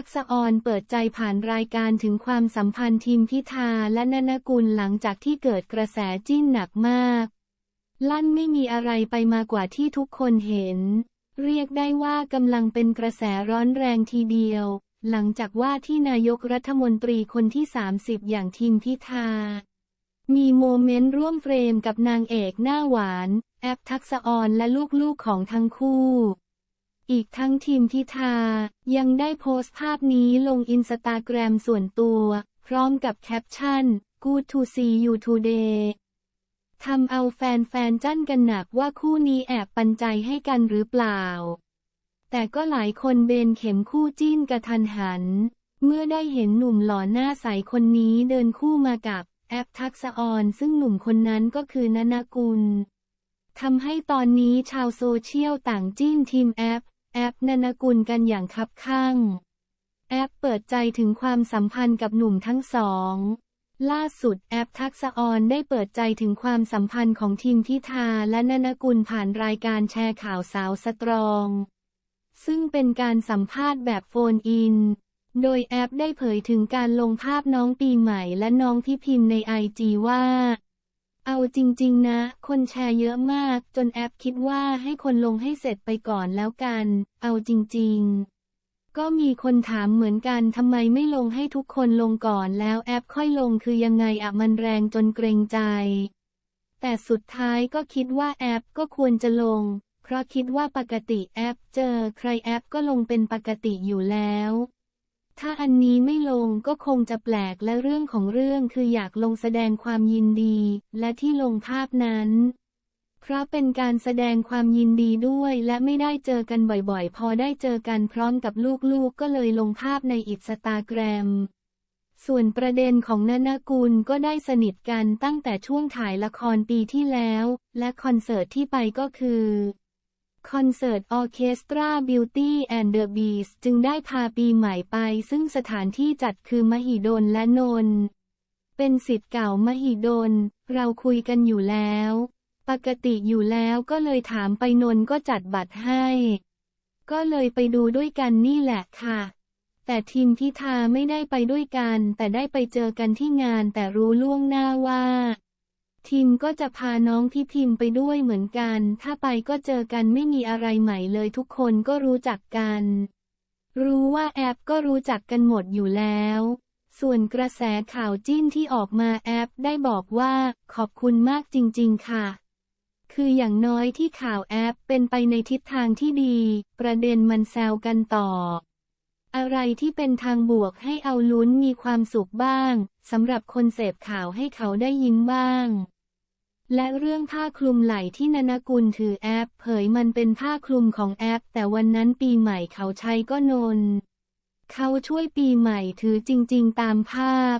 ทักษออนเปิดใจผ่านรายการถึงความสัมพันธ์ทีมพิธาและนนกุลหลังจากที่เกิดกระแสจิ้นหนักมาก ลั่นไม่มีอะไรไปมากว่าที่ทุกคนเห็น เรียกได้ว่ากำลังเป็นกระแสร้อนแรงทีเดียว หลังจากว่าที่นายกรัฐมนตรีคนที่ 30 อย่างทีมพิธา มีโมเมนต์ร่วมเฟรมกับนางเอกหน้าหวาน แอปทักษออนและลูกๆของทั้งคู่ อีกทั้งทีมพิธา ยังได้โพสต์ภาพนี้ลงอินสตาแกรมส่วนตัว พร้อมกับแคปชั่น Good to see you today ทำเอาแฟนๆ จั้นกันหนักว่าคู่นี้แอบปันใจให้กันหรือเปล่า แต่ก็หลายคนเบนเข็มคู่จิ้นกระทันหัน เมื่อได้เห็นหนุ่มหล่อหน้าใสคนนี้เดินคู่มากับแอปทักษะออนซึ่งหนุ่มคนนั้นก็คือนนกุลทำให้ตอนนี้ชาวโซเชียลต่างจิ้นทีมแอป แอปนนกุลกันอย่างคับข้าง แอปเปิดใจถึงความสัมพันธ์กับหนุ่มทั้งสอง ล่าสุดแอปทักษะออนได้เปิดใจถึงความสัมพันธ์ของทีมพิธาและนนกุลผ่านรายการแชร์ข่าวสาวสตรอง ซึ่งเป็นการสัมภาษณ์แบบโฟนอิน โดยแอปได้เผยถึงการลงภาพน้องปีใหม่และน้องพี่พิมพ์ในไอจีว่า เอาจริงๆนะ คนแชร์เยอะมาก จนแอปคิดว่าให้คนลงให้เสร็จไปก่อนแล้วกัน เอาจริงๆ ก็มีคนถามเหมือนกันทำไมไม่ลงให้ทุกคนลงก่อนแล้วแอปค่อยลงคือยังไงอะมันแรงจนเกรงใจ แต่สุดท้ายก็คิดว่าแอปก็ควรจะลง เพราะคิดว่าปกติแอปเจอใครแอปก็ลงเป็นปกติอยู่แล้ว ถ้าอันนี้ไม่ลงก็คงจะแปลกและเรื่องของเรื่องคืออยากลงแสดงความยินดี และที่ลงภาพนั้นเพราะเป็นการแสดงความยินดีด้วยและไม่ได้เจอกันบ่อยๆ พอได้เจอกันพร้อมกับลูกๆก็เลยลงภาพในอิสตาแกรม ส่วนประเด็นของนนกุลก็ได้สนิทกันตั้งแต่ช่วงถ่ายละครปีที่แล้ว และคอนเสิร์ตที่ไปก็คือ คอนเสิร์ตออเคสตราบิวตี้แอนด์เดอะบีสจึงได้พาปีใหม่ไป ซึ่งสถานที่จัดคือมหิดลและนน เป็นสิทธิ์เก่ามหิดล เราคุยกันอยู่แล้ว ปกติอยู่แล้วก็เลยถามไปนนก็จัดบัตรให้ ก็เลยไปดูด้วยกันนี่แหละค่ะ แต่ทีมพิธาไม่ได้ไปด้วยกัน แต่ได้ไปเจอกันที่งานแต่รู้ล่วงหน้าว่า ทีมก็จะพาน้องพี่พิมพ์ไปด้วยเหมือนกัน ถ้าไปก็เจอกันไม่มีอะไรใหม่เลยทุกคนก็รู้จักกัน รู้ว่าแอปก็รู้จักกันหมดอยู่แล้ว ส่วนกระแสข่าวจิ้นที่ออกมาแอปได้บอกว่าขอบคุณมากจริง ๆ ค่ะ คืออย่างน้อยที่ข่าวแอปเป็นไปในทิศทางที่ดี ประเด็นมันแซวกันต่อ อะไรที่เป็นทางบวกให้เอาลุ้นมีความสุขบ้างสำหรับคนเสพข่าวให้เขาได้ยิ้มบ้าง และเรื่องผ้าคลุมไหล่ที่นนกุลถือแอป เผยมันเป็นผ้าคลุมของแอป แต่วันนั้นปีใหม่เขาใช้ก็นน เขาช่วยปีใหม่ถือจริง ๆ ตามภาพ